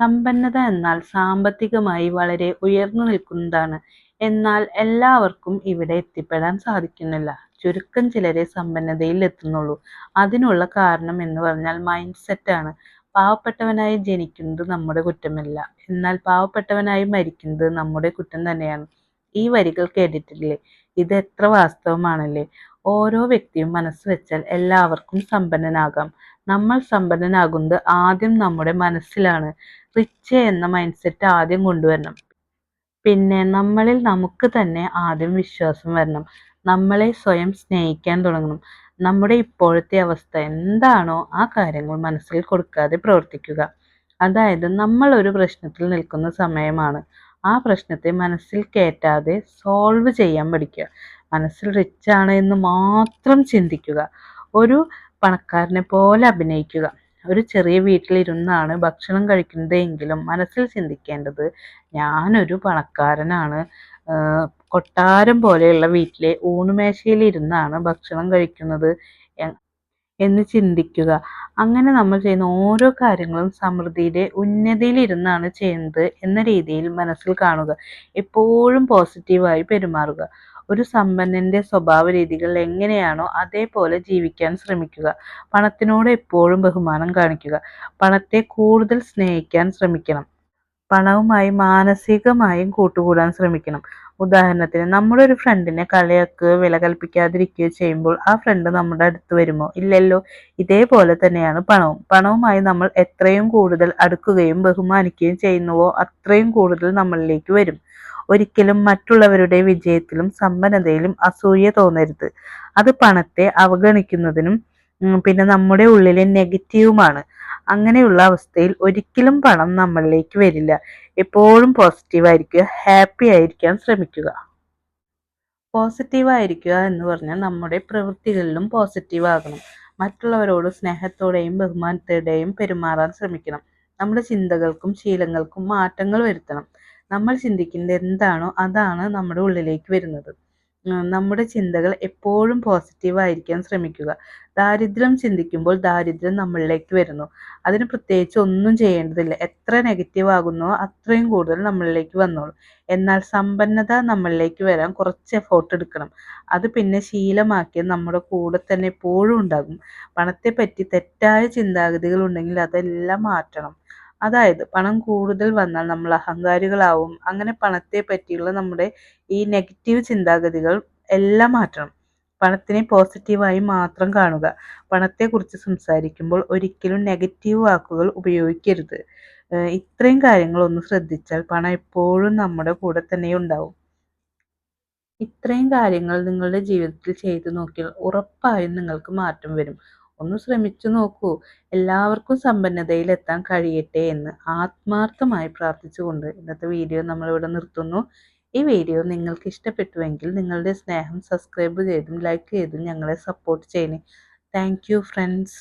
സമ്പന്നത എന്നാൽ സാമ്പത്തികമായി വളരെ ഉയർന്നു നിൽക്കുന്നതാണ്. എന്നാൽ എല്ലാവർക്കും ഇവിടെ എത്തിപ്പെടാൻ സാധിക്കുന്നില്ല. ചുരുക്കം ചിലരെ സമ്പന്നതയിൽ എത്തുന്നുള്ളൂ. അതിനുള്ള കാരണം എന്ന് പറഞ്ഞാൽ മൈൻഡ് ആണ്. പാവപ്പെട്ടവനായി ജനിക്കുന്നത് നമ്മുടെ കുറ്റമല്ല. എന്നാൽ പാവപ്പെട്ടവനായി മരിക്കുന്നത് നമ്മുടെ കുറ്റം തന്നെയാണ്. ഈ വരികൾ കേട്ടിട്ടില്ലേ? ഇത് എത്ര വാസ്തവമാണല്ലേ. ഓരോ വ്യക്തിയും മനസ്സ് വെച്ചാൽ എല്ലാവർക്കും സമ്പന്നനാകാം. നമ്മൾ സമ്പന്നനാകുന്നത് ആദ്യം നമ്മുടെ മനസ്സിലാണ്. റിച്ച് എന്ന മൈൻഡ് സെറ്റ് ആദ്യം കൊണ്ടുവരണം. പിന്നെ നമ്മളിൽ നമുക്ക് തന്നെ ആദ്യം വിശ്വാസം വരണം. നമ്മളെ സ്വയം സ്നേഹിക്കാൻ തുടങ്ങണം. നമ്മുടെ ഇപ്പോഴത്തെ അവസ്ഥ എന്താണോ ആ കാര്യങ്ങൾ മനസ്സിൽ കൊടുക്കാതെ പ്രവർത്തിക്കുക. അതായത് നമ്മൾ ഒരു പ്രശ്നത്തിൽ നിൽക്കുന്ന സമയമാണ്. ആ പ്രശ്നത്തെ മനസ്സിൽ കയറ്റാതെ സോൾവ് ചെയ്യാൻ പഠിക്കുക. മനസ്സിൽ റിച്ച് ആണ് എന്ന് മാത്രം ചിന്തിക്കുക. ഒരു പണക്കാരനെ പോലെ അഭിനയിക്കുക. ഒരു ചെറിയ വീട്ടിലിരുന്നാണ് ഭക്ഷണം കഴിക്കുന്നത് എങ്കിലും മനസ്സിൽ ചിന്തിക്കേണ്ടത് ഞാനൊരു പണക്കാരനാണ്. കൊട്ടാരം പോലെയുള്ള വീട്ടിലെ ഊണുമേശയിലിരുന്നാണ് ഭക്ഷണം കഴിക്കുന്നത് എന്ന് ചിന്തിക്കുക. അങ്ങനെ നമ്മൾ ചെയ്യുന്ന ഓരോ കാര്യങ്ങളും സമൃദ്ധിയുടെ ഉന്നതിയിലിരുന്നാണ് ചെയ്യുന്നത് എന്ന രീതിയിൽ മനസ്സിൽ കാണുക. എപ്പോഴും പോസിറ്റീവായി പെരുമാറുക. ഒരു സമ്പന്നന്റെ സ്വഭാവ രീതികൾ എങ്ങനെയാണോ അതേപോലെ ജീവിക്കാൻ ശ്രമിക്കുക. പണത്തിനോട് എപ്പോഴും ബഹുമാനം കാണിക്കുക. പണത്തെ കൂടുതൽ സ്നേഹിക്കാൻ ശ്രമിക്കണം. പണവുമായി മാനസികമായും കൂട്ടുകൂടാൻ ശ്രമിക്കണം. ഉദാഹരണത്തിന് നമ്മുടെ ഒരു ഫ്രണ്ടിനെ കളിയാക്കുകയോ വില കൽപ്പിക്കാതിരിക്കുകയോ ചെയ്യുമ്പോൾ ആ ഫ്രണ്ട് നമ്മുടെ അടുത്ത് വരുമോ? ഇല്ലല്ലോ. ഇതേപോലെ തന്നെയാണ് പണവും. പണവുമായി നമ്മൾ എത്രയും കൂടുതൽ അടുക്കുകയും ബഹുമാനിക്കുകയും ചെയ്യുന്നുവോ അത്രയും കൂടുതൽ നമ്മളിലേക്ക് വരും. ഒരിക്കലും മറ്റുള്ളവരുടെ വിജയത്തിലും സമ്പന്നതയിലും അസൂയ തോന്നരുത്. അത് പണത്തെ അവഗണിക്കുന്നതിനും പിന്നെ നമ്മുടെ ഉള്ളിലെ നെഗറ്റീവുമാണ്. അങ്ങനെയുള്ള അവസ്ഥയിൽ ഒരിക്കലും പണം നമ്മളിലേക്ക് വരില്ല. എപ്പോഴും പോസിറ്റീവ് ആയിരിക്കുക ഹാപ്പി ആയിരിക്കാൻ ശ്രമിക്കുക. പോസിറ്റീവ് ആയിരിക്കുക എന്ന് പറഞ്ഞാൽ നമ്മുടെ പ്രവൃത്തികളിലും പോസിറ്റീവ് ആകണം. മറ്റുള്ളവരോട് സ്നേഹത്തോടെയും ബഹുമാനത്തോടെയും പെരുമാറാൻ ശ്രമിക്കണം. നമ്മുടെ ചിന്തകൾക്കും ശീലങ്ങൾക്കും മാറ്റങ്ങൾ വരുത്തണം. നമ്മൾ ചിന്തിക്കുന്നത് എന്താണോ അതാണ് നമ്മുടെ ഉള്ളിലേക്ക് വരുന്നത്. നമ്മുടെ ചിന്തകൾ എപ്പോഴും പോസിറ്റീവായിരിക്കാൻ ശ്രമിക്കുക. ദാരിദ്ര്യം ചിന്തിക്കുമ്പോൾ ദാരിദ്ര്യം നമ്മളിലേക്ക് വരുന്നു. അതിന് പ്രത്യേകിച്ച് ഒന്നും ചെയ്യേണ്ടതില്ല. എത്ര നെഗറ്റീവ് ആകുന്നോ അത്രയും കൂടുതൽ നമ്മളിലേക്ക് വന്നോളും. എന്നാൽ സമ്പന്നത നമ്മളിലേക്ക് വരാൻ കുറച്ച് എഫോർട്ട് എടുക്കണം. അത് പിന്നെ ശീലമാക്കിയാൽ നമ്മുടെ കൂടെ തന്നെ എപ്പോഴും ഉണ്ടാകും. പണത്തെപ്പറ്റി തെറ്റായ ചിന്താഗതികൾ ഉണ്ടെങ്കിൽ അതെല്ലാം മാറ്റണം. അതായത് പണം കൂടുതൽ വന്നാൽ നമ്മൾ അഹങ്കാരികളാവും. അങ്ങനെ പണത്തെ പറ്റിയുള്ള നമ്മുടെ ഈ നെഗറ്റീവ് ചിന്താഗതികൾ എല്ലാം മാറ്റണം. പണത്തിനെ പോസിറ്റീവായി മാത്രം കാണുക. പണത്തെക്കുറിച്ച് സംസാരിക്കുമ്പോൾ ഒരിക്കലും നെഗറ്റീവ് വാക്കുകൾ ഉപയോഗിക്കരുത്. ഇത്രയും കാര്യങ്ങൾ ഒന്ന് ശ്രദ്ധിച്ചാൽ പണം എപ്പോഴും നമ്മുടെ കൂടെ തന്നെ ഉണ്ടാവും. ഇത്രയും കാര്യങ്ങൾ നിങ്ങളുടെ ജീവിതത്തിൽ ചെയ്തു നോക്കിയാൽ ഉറപ്പായും നിങ്ങൾക്ക് മാറ്റം വരും. ഒന്ന് ശ്രമിച്ചു നോക്കൂ. എല്ലാവർക്കും സമ്പന്നതയിലെത്താൻ കഴിയട്ടെ എന്ന് ആത്മാർത്ഥമായി പ്രാർത്ഥിച്ചുകൊണ്ട് ഇന്നത്തെ വീഡിയോ നമ്മൾ ഇവിടെ നിർത്തുന്നു. ഈ വീഡിയോ നിങ്ങൾക്ക് ഇഷ്ടപ്പെട്ടുവെങ്കിൽ നിങ്ങളുടെ സ്നേഹം സബ്സ്ക്രൈബ് ചെയ്തും ലൈക്ക് ചെയ്തും ഞങ്ങളെ സപ്പോർട്ട് ചെയ്യണേ. Thank friends.